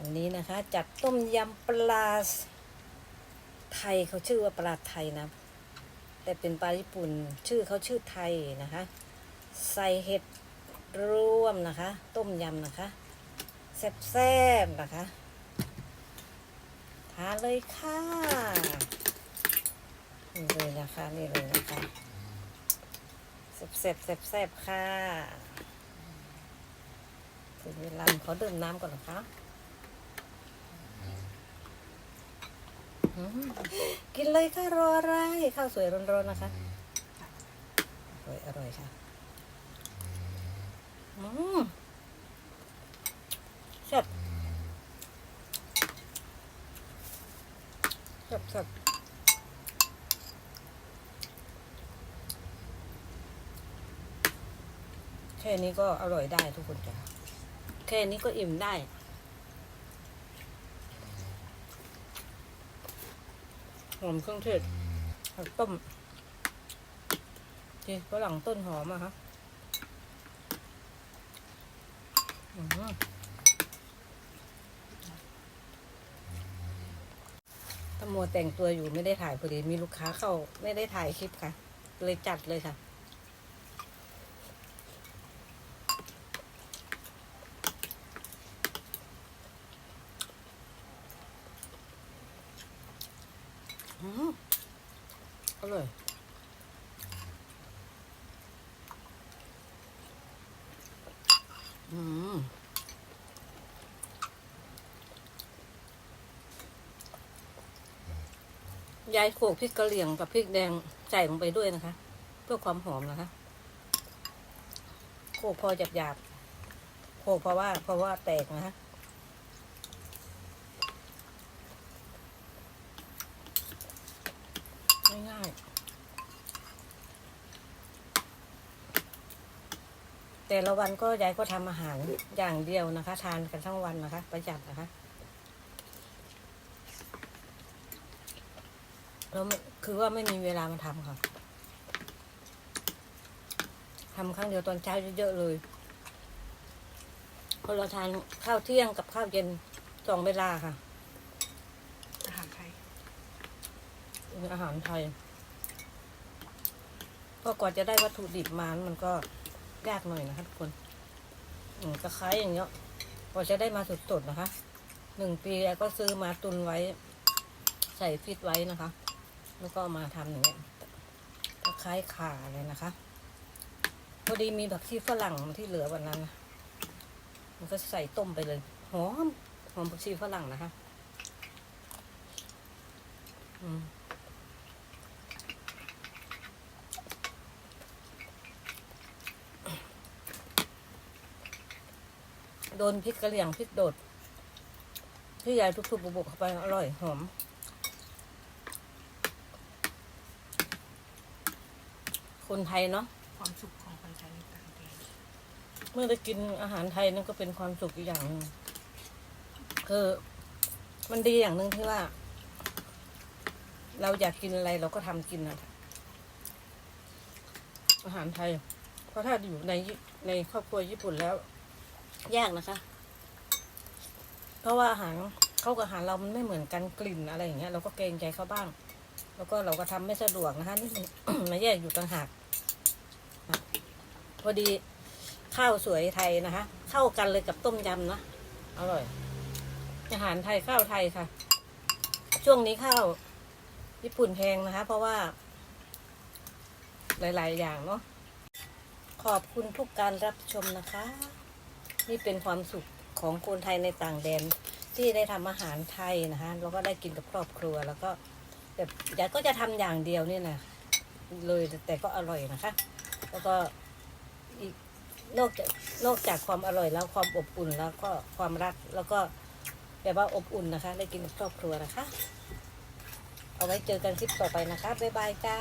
อันนี้นะคะจัดต้มยำปลาไทยเขาชื่อว่าปลาไทยนะ แต่เป็นปลาญี่ปุ่นชื่อเขาชื่อไทยนะคะ ใส่เห็ดร่วมนะคะ ต้มยำนะคะแซ่บๆนะคะทานเลยค่ะนี่เลยนะคะนี่เลยนะคะแซ่บๆแซ่บๆค่ะถึงเวลาขอดื่มน้ำก่อนนะคะอืม กินเลยค่ะรออะไรข้าวสวยร้อนๆนะคะอร่อยอร่อยค่ะอืมแซ่บแซ่บแซ่บแค่นี้ก็อร่อยได้ทุกคนจ้ะแค่นี้ก็อิ่มได้ หอมเครื่องเทศผักต้มจีฝรั่งต้นหอมอะคะอื้อหือถ้ามัวแต่งตัวอยู่ไม่ได้ถ่ายพอดีมีลูกค้าเข้า ไม่ได้ถ่ายคลิปค่ะ เลยจัดเลยค่ะ อร่อยอืมยายโขกพริกกะเหรี่ยงกับพริกแดงใส่ลงไปด้วยนะคะ เพื่อความหอมนะคะ โขกพอหยาบๆโขกเพราะว่าเพราะว่าแตกนะคะ ง่ายๆ แต่ละวันก็ยายก็ทำอาหารอย่างเดียวนะคะ ทานกันทั้งวันนะคะ ประหยัดนะคะแล้วคือว่าไม่มีเวลามาทำค่ะทำครั้งเดียวตอนเช้าเยอะๆเลยพอเราทานข้าวเที่ยงกับข้าวเย็นสองเวลาค่ะ อาหารไทยอาหารไทยก็กว่าจะได้วัตถุดิบมา มันก็ ยากหน่อยนะคะทุกคนอืมตะไคร้อย่างเงี้ยกว่าจะได้มาสดๆนะคะ หนึ่งปีแล้วก็ซื้อมาตุนไว้ ใส่ฟิตไว้นะคะ แล้วก็มาทำอย่างเงี้ยตะไคร้ขาเลยนะคะพอดีมีผักชีฝรั่งที่เหลือวันนั้น มันก็ใส่ต้มไปเลย หอม หอมผักชีฝรั่งนะคะ อืม โดนพริกกระเหลี่ยงพริกโดด ที่ยายทุบๆบุบๆเข้าไปอร่อยหอมคนไทยเนาะความสุขของคนไทยในต่างแดนเมื่อได้กินอาหารไทยนั่นก็เป็นความสุขอีกอย่างหนึ่งคือมันดีอย่างหนึ่งที่ว่า เราอยากกินอะไรเราก็ทำกินนะอาหารไทย เพราะถ้าอยู่ในในครอบครัวญี่ปุ่นแล้ว ยากนะคะ เพราะว่าอาหารเข้ากับอาหารเรามันไม่เหมือนกันกลิ่นอะไรอย่างเงี้ยเราก็เกรงใจเขาบ้าง แล้วก็เราก็ทำไม่สะดวกนะคะนี่มันมาแยกอยู่ต่างหากพอดีข้าวสวยไทยนะคะ เข้ากันเลยกับต้มยำนะอร่อย อาหารไทยข้าวไทยค่ะ ช่วงนี้ข้าวญี่ปุ่นแพงนะคะ เพราะว่า หลาย ๆ อย่างเนาะขอบคุณทุกการรับชมนะคะ นี่เป็นความสุขของคนไทยในต่างแดนที่ได้ทำอาหารไทยนะคะแล้วก็ได้กินกับครอบครัวแล้วก็แบบยายก็จะทำอย่างเดียวเนี่ยนะเลยแต่ก็อร่อยนะคะ แล้วก็อีกนอกจากนอกจากความอร่อยแล้วความอบอุ่นแล้วก็ความรักแล้วก็แบบว่าอบอุ่นนะคะ ได้กินกับครอบครัวนะคะ เอาไว้เจอกันคลิปต่อไปนะคะบ๊ายบายจ้า